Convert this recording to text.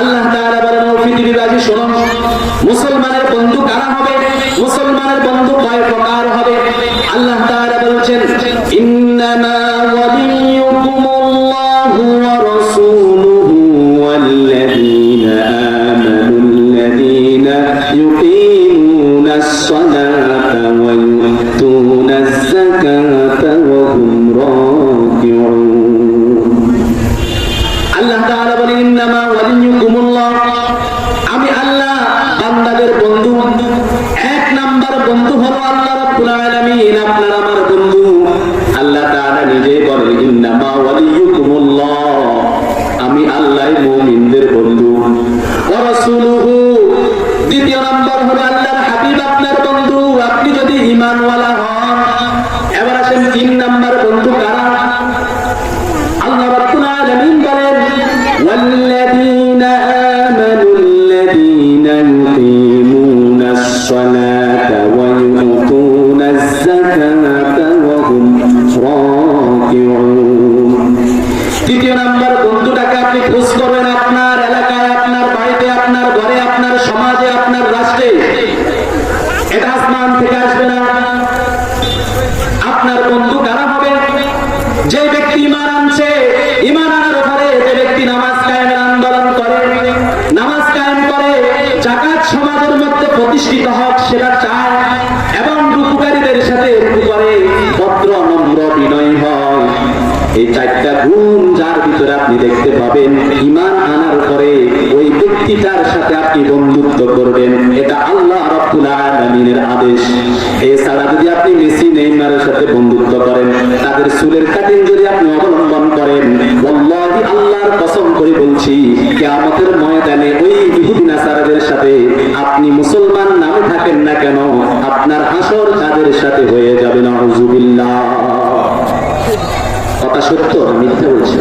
আল্লাহ তাআলা বলেন, ও পৃথিবীবাসী শোনো মুসলমানের বন্ধু কারা হবে? মুসলমানের বন্ধু কয় প্রকার হবে? আল্লাহ তাআলা বলছেন, ইন্নামা ওয়ালিয়ুকুমুল্লাহু ওয়া রাসূলুহু ওয়াল্লাযীনা আমানুল্লাযীনা ইউকিমুনাস সালাতা ওয়া ইউতুনাজ যাকাতা ওয়া হুম তাআলা বলেন ইন্নামা ওয়ালিয়ুকুমুল্লাহ আমি আল্লাহ, বান্দাদের বন্ধু। এক নাম্বার বন্ধু হলো আল্লাহ রাব্বুল আলামিন, আপনার আমার বন্ধু। আল্লাহ তাআলা নিজে বলেন, ইন্নামা ওয়ালিয়ুকুমুল্লাহ আমি আল্লাহই মুমিনদের বন্ধু। সালাতা ওয়া ইউতুনাজ যাকাতা ওয়া হুম রাকিউন তৃতীয় নাম্বার বন্ধুটাকে আপনি খোঁজ করবেন আপনার এলাকায়, আপনার বাড়িতে, আপনার ঘরে, আপনার সমাজে, আপনার রাষ্ট্রে? এটা আসমান থেকে আপনার বন্ধু প্রতিষ্ঠিত হোক সেটা চায় এবং রুকুকারীদের সাথে করে ভদ্র নম্র বিনয় হয়। এই চারটা গুণ যার ভিতরে আপনি দেখতে পাবেন ইমান আনার পরে ওই ব্যক্তিটার সাথে আপনি বন্ধুত্ব করবেন। এটা আল্লাহ আদেশ। এছাড়া যদি আপনি মেসি, নেইমারের সাথে বন্ধুত্ব করেন, তাদের কাটিং যদি আপনি অবলম্বন করেন আল্লাহর করে বলছি ময়দানে ওই ইহুদি সাথে আপনি মুসলমান নামে থাকেন না কেন, আপনার হাসর তাদের সাথে হয়ে যাবে? নাউজুবিল্লাহ। কথা সত্য না মিথ্যা বলছে